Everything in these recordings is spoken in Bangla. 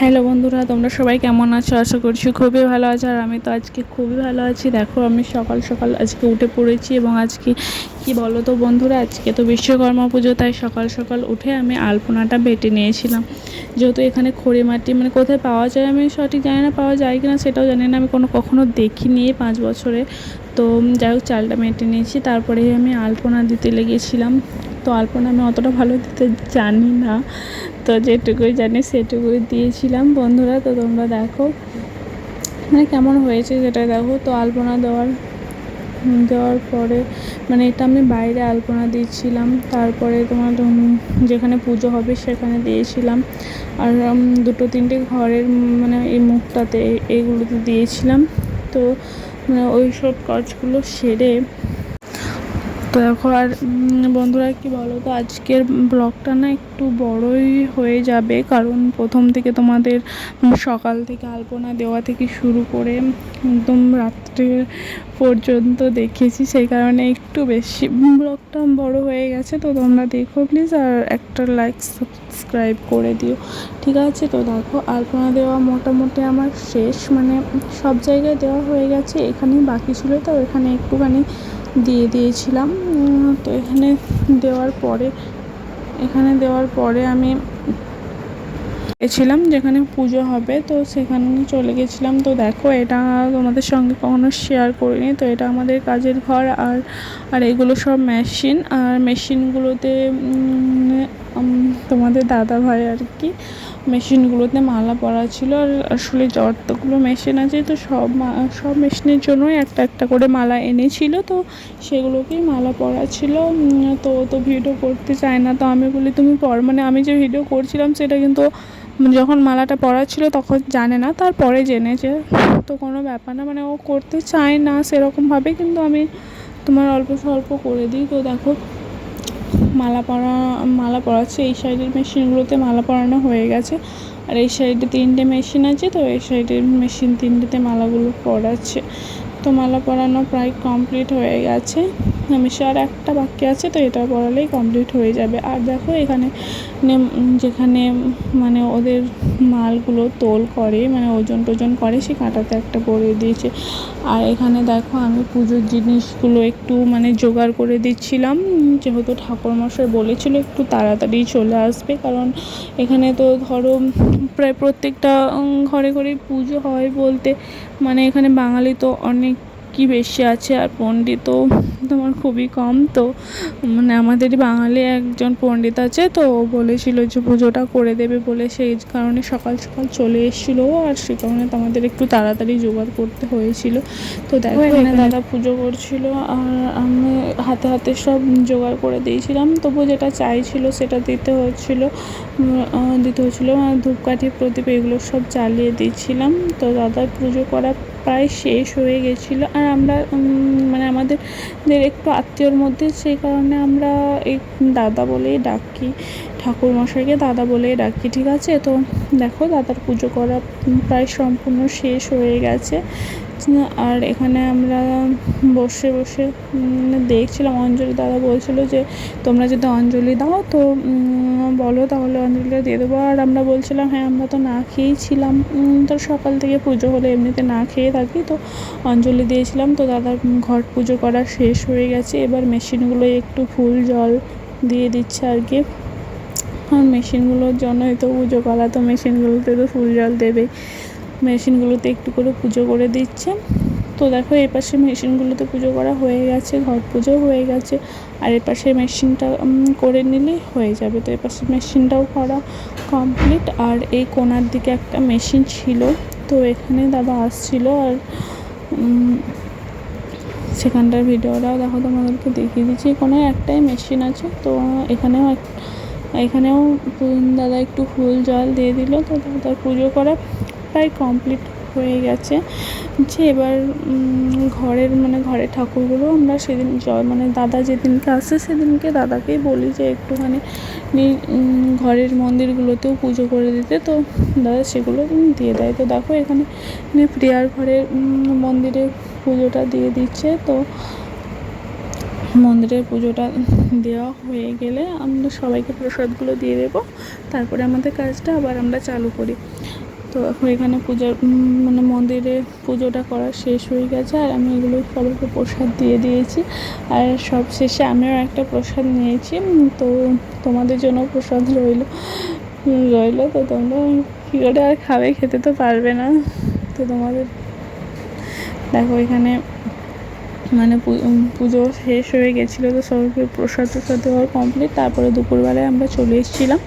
হ্যালো বন্ধুরা, তোমরা সবাই কেমন আছো? আশা করছি খুবই ভালো আছো। আর আমি তো আজকে খুবই ভালো আছি। দেখো, আমি সকাল সকাল আজকে উঠে পড়েছি এবং আজকে কি বলো তো বন্ধুরা, আজকে তো বিশ্বকর্মা পুজো, তাই সকাল সকাল উঠে আমি আলপনাটা বেটে নিয়েছিলাম। যেহেতু এখানে খড়ি মাটি মানে কোথায় পাওয়া যায় আমি সঠিক জানি না, পাওয়া যায় কি না সেটাও জানি না। আমি কোনো কখনো দেখিনি পাঁচ বছরে। তো যাই হোক, চালটা মেটে নিয়েছি। তারপরে আমি আলপনা দিতে লেগেছিলাম। তো আলপনা আমি অতটা ভালো দিতে জানি না। তো যেটুকুই জানি সেটুকুই দিয়েছিলাম বন্ধুরা, তো তোমরা দেখো। মানে কেমন হয়েছে যেটা দেখো। তো আলপনা দেওয়ার দেওয়ার পরে মানে এটা আমি বাইরে আলপনা দিয়েছিলাম তারপরে তোমার যেখানে পুজো হবে সেখানে দিয়েছিলাম। আর দুটো তিনটে ঘরের মানে এই মুখটাতে এইগুলোতে দিয়েছিলাম। তো মানে ওই সব কাজগুলো সেরে দেখো আর বন্ধুরা কি বলো তো আজকের ব্লগটা না একটু বড়ই হয়ে যাবে। কারণ প্রথম থেকে তোমাদের সকাল থেকে আলপনা দেওয়া থেকে শুরু করে একদম রাত্রে পর্যন্ত দেখেছি। সেই কারণে একটু বেশি ব্লগটা বড় হয়ে গেছে। তো তোমরা দেখো প্লিজ আর একটা লাইক সাবস্ক্রাইব করে দিও। ঠিক আছে? তো দেখো, আলপনা দেওয়া মোটামুটি আমার শেষ। মানে সব জায়গায় দেওয়া হয়ে গেছে। এখানেই বাকি ছিল। তো এখানে একটুখানি দিয়ে দিয়েছিলাম। তো এখানে দেওয়ার পরে, এখানে দেওয়ার পরে আমি গেছিলাম যেখানে পুজো হবে। তো সেখানে চলে গেছিলাম। তো দেখো, এটা তোমাদের সঙ্গে কখনো শেয়ার করিনি। তো এটা আমাদের কাজের ঘর আর আর এগুলো সব মেশিন আর মেশিনগুলোতে তোমাদের দাদা ভাই আর কি মেশিনগুলোতে মালা পরা ছিল আর আসলে যতগুলো মেশিন আছে তো সব সব মেশিনের জন্যই একটা একটা করে মালা এনেছিল তো সেগুলোকেই মালা পরা ছিল। তো তো ভিডিও করতে চায় না, তো আমি বলি তুমি পর মানে আমি যে ভিডিও করছিলাম সেটা কিন্তু যখন মালাটা পরা ছিল তখন জানে না, তারপরে জেনেছে তো কোনো ব্যাপার না মানে ও করতে চায় না সেরকমভাবে, কিন্তু আমি তোমার অল্প স্বল্প করে দিই। তো দেখো মালা পরা, মালা পরাচ্ছে। এই সাইডের মেশিনগুলোতে মালা পরানো হয়ে গেছে। আর এই সাইডে তিনটে মেশিন আছে, তো এই সাইডের মেশিন তিনটেতে মালাগুলো পরাচ্ছে। তো মালা পরানো প্রায় কমপ্লিট হয়ে গেছে। নিমিষে আর একটা বাকি আছে, তো এটা পরালেই কমপ্লিট হয়ে যাবে। আর দেখো এখানে যেখানে মানে ওদের মালগুলো তোল করে মানে ওজন টোজন করে, সে কাঁটাতে একটা করে দিয়েছে। আর এখানে দেখো আমি পুজোর জিনিসগুলো একটু মানে জোগাড় করে দিচ্ছিলাম। যেহেতু ঠাকুরমশাই বলেছিল একটু তাড়াতাড়ি চলে আসবে, কারণ এখানে তো ধরো প্রায় প্রত্যেকটা ঘরে ঘরে পুজো হয় বলতে। মানে এখানে বাঙালি তো অনেক কি বেশি আছে আর পণ্ডিতও তোমার খুবই কম তো মানে আমাদের বাঙালি একজন পণ্ডিত আছে তো ও বলেছিল যে পুজোটা করে দেবে বলে সেই কারণে সকাল সকাল চলে এসেছিল আর সে কারণে আমাদের একটু তাড়াতাড়ি জোগাড় করতে হয়েছিল। তো দেখো এখানে দাদা পুজো করছিল আর আমি হাতে হাতে সব জোগাড় করে দিয়েছিলাম তবু যেটা চাইছিল সেটা দিতে হচ্ছিল দিতে হচ্ছিল ধূপকাঠি প্রদীপ এগুলো সব জ্বালিয়ে দিচ্ছিলাম তো দাদার পুজো করা প্রায় শেষ হয়ে গেছিল। আর আমরা মানে আমাদের একটু আত্মীয়র মধ্যে সেই কারণে আমরা এই দাদা বলেই ডাকি, ঠাকুরমশাইকে দাদা বলেই ডাকি, ঠিক আছে? তো দেখো, দাদার পুজো করা প্রায় সম্পূর্ণ শেষ হয়ে গেছে। আর এখানে আমরা বসে বসে দেখছিলাম। অঞ্জলি দাদা বলছিল যে, তোমরা যদি অঞ্জলি দাও, তো বলো তাহলে অঞ্জলিটা দিয়ে দেবো। আর আমরা বলছিলাম হ্যাঁ আমরা তো না খেয়েই ছিলাম তো সকাল থেকে পুজো হলে এমনিতে না খেয়ে থাকি, তো অঞ্জলি দিয়েছিলাম। তো দাদার ঘট পুজো করা শেষ হয়ে গেছে। এবার মেশিনগুলো একটু ফুল জল দিয়ে দিচ্ছে আর কি। আর মেশিনগুলোর জন্যই তো পুজো করা, তো মেশিনগুলোতে তো ফুল জল দেবে মেশিনগুলোতে একটু করে পুজো করে দিচ্ছে। তো দেখো এই পাশে মেশিনগুলোতে পুজো করা হয়ে গেছে ঘট পুজো হয়ে গেছে। আর এ পাশে মেশিনটা করে নিলেই হয়ে যাবে। তো এ পাশে মেশিনটাও করা কমপ্লিট। আর এই কোনার দিকে একটা মেশিন ছিল, তো এখানে দাদা আসছিল আর সেখানটার ভিডিওটাও দেখো, তোমাদেরকে দেখিয়ে দিচ্ছি। কোনো একটাই মেশিন আছে, তো এখানেও এক- এখানেও দাদা একটু ফুল জল দিয়ে দিল। তো দাদার পুজো করা প্রায় কমপ্লিট হয়ে গেছে। যে এবার ঘরের মানে ঘরের ঠাকুরগুলো আমরা সেদিন মানে দাদা যেদিনকে আসে সেদিনকে দাদাকেই বলি যে একটুখানি ঘরের মন্দিরগুলোতেও পুজো করে দিতে। তো দাদা সেগুলো দিয়ে দেয়। তো দেখো এখানে প্রিয়ার ঘরের মন্দিরে পুজোটা দিয়ে দিচ্ছে। তো মন্দিরের পুজোটা দেওয়া হয়ে গেলে আমরা সবাইকে প্রসাদগুলো দিয়ে দেবো। তারপরে আমাদের কাজটা আবার আমরা চালু করি। তো এখন এখানে পূজার মানে মন্দিরে পুজোটা করা শেষ হয়ে গেছে আর আমি এগুলো সবাইকে প্রসাদ দিয়ে দিয়েছি। আর সব শেষে আমিও একটা প্রসাদ নিয়েছি। তো তোমাদের জন্য প্রসাদ রইল। রইল তো তোমরা কী করে আর খাবে খেতে তো পারবে না। তো তোমাদের দেখো এখানে মানে পুজো শেষ হয়ে গেছিল তো সবাইকে প্রসাদ প্রসাদ দেওয়ার কমপ্লিট তারপরে দুপুরবেলায় আমরা চলে এসেছিলাম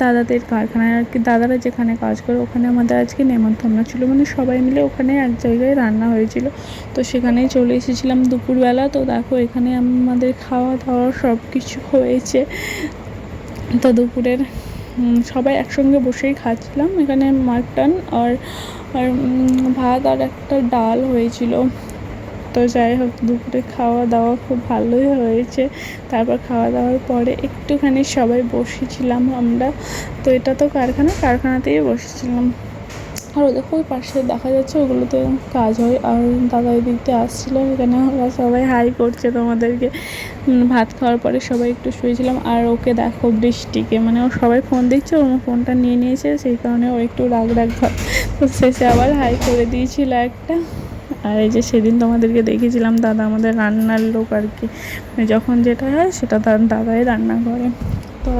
দাদাদের কারখানায়। আর কি দাদারা যেখানে কাজ করে ওখানে আমাদের আজকে নেমন্তন্ন ছিল। মানে সবাই মিলে ওখানে এক জায়গায় রান্না হয়েছিল। তো সেখানেই চলে এসেছিলাম দুপুরবেলা। তো দেখো এখানে আমাদের খাওয়া দাওয়া সব কিছু হয়েছে। তো দুপুরের সবাই একসঙ্গে বসেই খাচ্ছিলাম। এখানে মাটন আর আর ভাত আর একটা ডাল হয়েছিল। তো যাই হোক, দুপুরে খাওয়া দাওয়া খুব ভালোই হয়েছে। তারপর খাওয়া দাওয়ার পরে একটুখানি সবাই বসেছিলাম আমরা। তো এটা তো কারখানা, কারখানাতেই বসেছিলাম। আর ও দেখো ওই পাশে দেখা যাচ্ছে, ওগুলোতে কাজ হয়। আর দাদা ওই দিক দিয়ে আসছিল, এখানে ওরা সবাই হাই করছে তোমাদেরকে। ভাত খাওয়ার পরে সবাই একটু শুয়েছিলাম। আর ওকে দেখো বৃষ্টিকে মানে ও সবাই ফোন দিচ্ছে, ও ফোনটা নিয়ে নিয়েছে, সেই কারণে ও একটু রাগ রাগ ভাব তো শেষে আবার হাই করে দিয়েছিল একটা। আর এই যে সেদিন তোমাদেরকে দেখেছিলাম দাদা আমাদের রান্নার লোক আর কি। মানে যখন যেটা হয় সেটা দাদাই রান্না করে। তো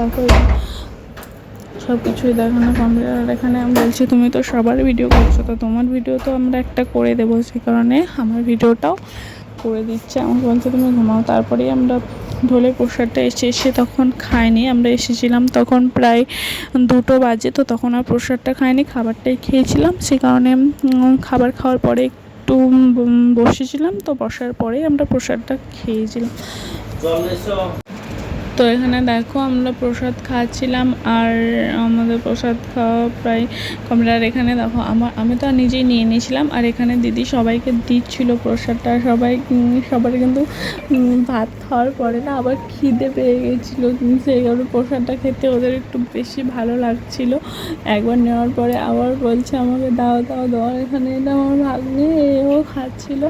সব কিছুই দেখানো কমপ্লিট আর এখানে আমি বলছি, তুমি তো সবার ভিডিও করছ, তো তোমার ভিডিও তো আমরা একটা করে দেবো, সে কারণে আমার ভিডিওটাও করে দিচ্ছে। আমাকে বলছে, তুমি ঘুমাও। তারপরেই আমরা ঢোলের প্রসাদটা এসে এসে তখন খাইনি। আমরা এসেছিলাম তখন প্রায় দুটো বাজে, তো তখন আর প্রসাদটা খাইনি, খাবারটাই খেয়েছিলাম। সে কারণে খাবার খাওয়ার পরে বসেছিলাম তো বসার পরে আমরা প্রসাদটা খেয়েছিলাম। তো এখানে দেখো আমরা প্রসাদ খাচ্ছিলাম আর আমাদের প্রসাদ খাওয়া প্রায় কমপ্লিট আর এখানে দেখো, আমার, আমি তো নিজেই নিয়ে নিয়েছিলাম। আর এখানে দিদি সবাইকে দিচ্ছিল প্রসাদটা। সবাই সবার কিন্তু ভাত খাওয়ার পরে না আবার খিদে পেয়ে গেছিল। সেই কারণে প্রসাদটা খেতে ওদের একটু বেশি ভালো লাগছিল। একবার নেওয়ার পরে আবার বলছে আমাকে, দাও দাও দাও। এখানে এটা আমার ভাগ্নে ও খাচ্ছিল।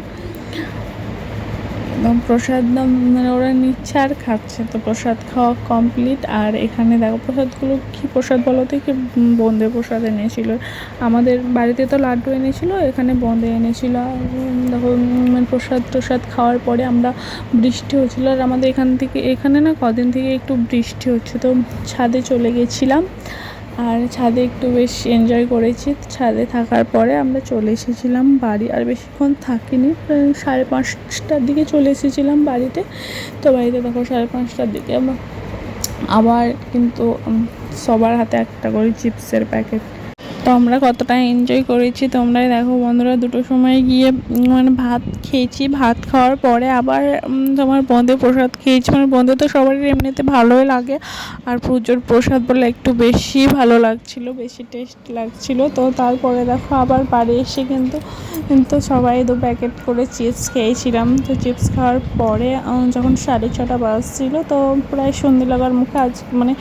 একদম প্রসাদ মানে ওরা নিচ্ছে আর খাচ্ছে। তো প্রসাদ খাওয়া কমপ্লিট আর এখানে দেখো প্রসাদগুলো কী প্রসাদ বলো তো? কি বোঁদে প্রসাদ এনেছিল। আমাদের বাড়িতে তো লাড্ডু এনেছিল এখানে বোঁদে এনেছিল। দেখো উম, প্রসাদ প্রসাদ খাওয়ার পরে আমরা বৃষ্টি হচ্ছিল। আর আমাদের এখান থেকে এখানে না কদিন থেকে একটু বৃষ্টি হচ্ছে। তো ছাদে চলে গেছিলাম। আর ছাদে একটু বেশ এনজয় করেছি। ছাদে থাকার পরে আমরা চলে এসেছিলাম বাড়ি, আর বেশিক্ষণ থাকিনি। সাড়ে পাঁচটার দিকে চলে এসেছিলাম বাড়িতে। তো বাড়িতে দেখো সাড়ে পাঁচটার দিকে আমরা আবার কিন্তু সবার হাতে একটা করে চিপসের প্যাকেট তো আমরা কতটা এনজয় করেছি, তোমরাই দেখো বন্ধুরা। দুটো সময় গিয়ে মানে ভাত খেয়েছি, ভাত খাওয়ার পরে আবার তোমার বোঁদে প্রসাদ খেয়েছি। মানে বোঁদে তো সবারই এমনিতে ভালোই লাগে। আর পুজোর প্রসাদ বলে একটু বেশি ভালো লাগছিল, বেশি টেস্ট লাগছিল। তো তারপরে দেখো আবার বাড়ি এসে কিন্তু কিন্তু সবাই দু প্যাকেট করে চিপস খেয়েছিলাম। তো চিপস খাওয়ার পরে যখন সাড়ে ছটা বাজছিল, তো প্রায় সন্ধে লাগার মুখে আজ মানে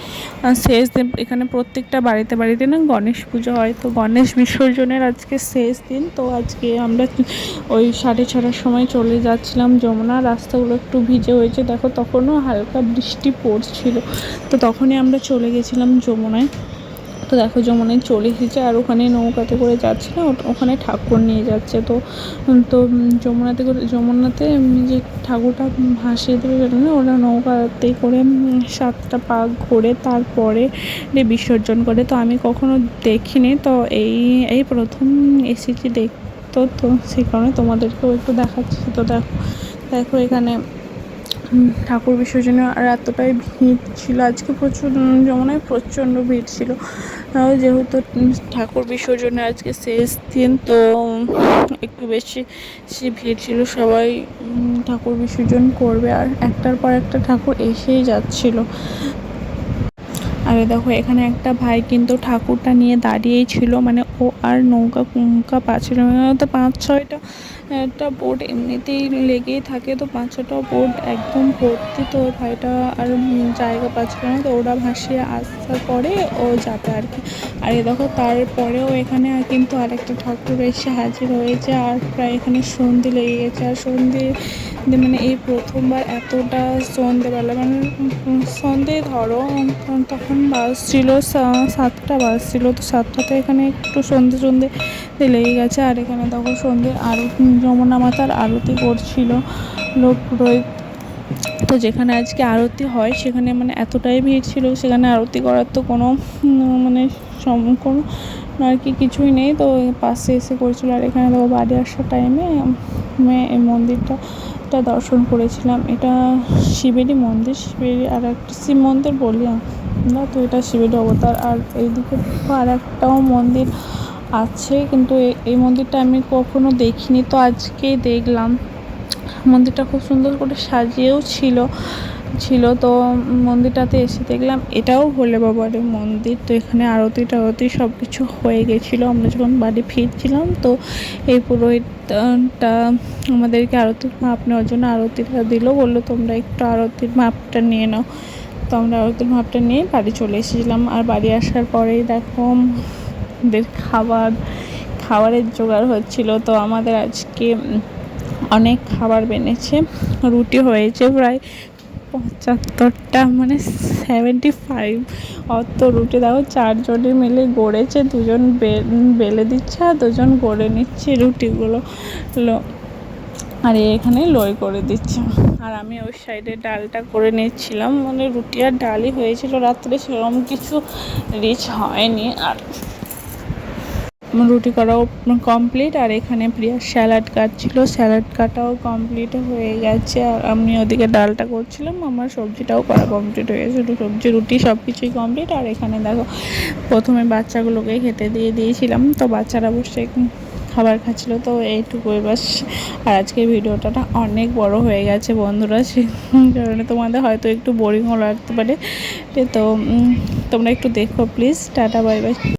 শেষ এখানে প্রত্যেকটা বাড়িতে বাড়িতে না গণেশ পুজো হয়। তো গণেশ বিসর্জনের আজকে শেষ দিন, তো আজকে আমরা ওই সাড়ে ছটার সময় চলে যাচ্ছিলাম যমুনা, রাস্তাগুলো একটু ভিজে হয়েছে, দেখো তখনও হালকা বৃষ্টি পড়ছিল, তো তখনই আমরা চলে গেছিলাম যমুনায়। তো দেখো যমুনায় চলে এসেছে আর ওখানে নৌকাতে করে যাচ্ছে না ওখানে ঠাকুর নিয়ে যাচ্ছে। তো তো যমুনাতে করে যমুনাতে যে ঠাকুরটা ভাসিয়ে দেবে সেটা না, ওরা নৌকাতে করে সাতটা পাক ঘুরে, তারপরে বিসর্জন করে। তো আমি কখনো দেখিনি, তো এই এই প্রথম এসেছি দেখতো, তো সেই কারণে তোমাদেরকেও একটু দেখাচ্ছি। তো দেখো দেখো এখানে ঠাকুর বিসর্জনে আর এতটাই ভিড় ছিল আজকে প্রচুর উম, যমুনায় প্রচণ্ড ভিড় ছিল। যেহেতু ঠাকুর বিসর্জনে আজকে শেষ দিন তো একটু বেশি সে ভিড় ছিল সবাই ঠাকুর বিসর্জন করবে আর একটার পর একটা ঠাকুর এসেই যাচ্ছিল। আর দেখো এখানে একটা ভাই কিন্তু ঠাকুরটা নিয়ে দাঁড়িয়েই ছিল মানে ও আর নৌকা নৌকা পাচ্ছিল তো পাঁচ ছয়টা একটা বোর্ড এমনিতেই লেগেই থাকে, তো পাঁচ ছটা বোর্ড একদম ভর্তি। তো ভাইটা আর জায়গা পাচ্ছিল না, তো ওরা ভাসিয়ে আসার পরে ও যাবে আর কি। আর এ দেখো, তারপরেও এখানে কিন্তু আরেকটা ঠাকুর এসে হাজির হয়েছে, আর প্রায় এখানে সন্ধে লেগে গেছে। আর সন্ধে মানে এই প্রথমবার এতটা সন্ধেবেলা মানে সন্ধে ধরো, তখন বাস ছিল সাতটা বাস ছিল তো সাতটাতে এখানে একটু সন্ধে সন্ধে লেগে গেছে। আর এখানে তখন সন্ধে আরতি, যমুনা মাতার আরতি করছিল লোক পুরোহিত তো যেখানে আজকে আরতি হয়, সেখানে মানে এতটাই ভিড় ছিল, সেখানে আরতি করার তো কোনো মানে কোনো আর কি কিছুই নেই। তো পাশে এসে করছিল, আর এখানে দেখো বাড়ি আসার টাইমে এই মন্দিরটা দর্শন করেছিলাম। এটা শিবেরই মন্দির, শিবেরই আর একটা শিব মন্দির বলি আমরা তো এটা শিবেরই অবতার। আর এইদিকে আর একটাও মন্দির আছে, কিন্তু এই মন্দিরটা আমি কখনো দেখিনি। তো আজকেই দেখলাম। মন্দিরটা খুব সুন্দর করে সাজিয়েও ছিল ছিল। তো মন্দিরটাতে এসে দেখলাম, এটাও ভোলে বাবারের মন্দির। তো এখানে আরতি টারতি সব কিছু হয়ে গেছিল। আমরা যখন বাড়ি ফিরছিলাম, তো এই পুরোহিতটা আমাদেরকে আরতির মাপ নেওয়ার জন্য আরতিটা দিল। বলল, তোমরা একটু আরতির মাপটা নিয়ে নাও। তো আমরা আরতির মাপটা নিয়ে বাড়ি চলে এসেছিলাম। আর বাড়ি আসার পরেই দেখো আমাদের খাবার, খাবারের জোগাড় হচ্ছিল। তো আমাদের আজকে অনেক খাবার বেনেছে। রুটি হয়েছে প্রায় পঁচাত্তরটা মানে সেভেন্টি ফাইভ অত রুটি দেখো, চারজনে মিলে গড়েছে। দুজন বেলে দিচ্ছে আর দুজন গড়ে নিচ্ছে রুটিগুলো। আর এখানে লই করে দিচ্ছে। আর আমি ওই সাইডে ডালটা করে নিচ্ছিলাম মানে রুটি আর ডালই হয়েছিল। রাত্রে সেরকম কিছু রিচ হয়নি। আর রুটি করাও কমপ্লিট আর এখানে প্রিয়ার স্যালাড কাটছিল। স্যালাড কাটাও কমপ্লিট হয়ে গেছে। আর আমি ওদিকে ডালটা করছিলাম, আমার সবজিটাও করা কমপ্লিট হয়ে গেছে সবজি, রুটি সব কিছুই কমপ্লিট আর এখানে দেখো, প্রথমে বাচ্চাগুলোকে খেতে দিয়ে দিয়েছিলাম। তো বাচ্চারা বসে খাবার খাচ্ছিল। তো এইটুকু এবার আর আজকে ভিডিওটা অনেক বড় হয়ে গেছে বন্ধুরা। সে কারণে তোমাদের হয়তো একটু বোরিংও লাগতে পারে। তো তোমরা একটু দেখো প্লিজ টাটা বাই বাই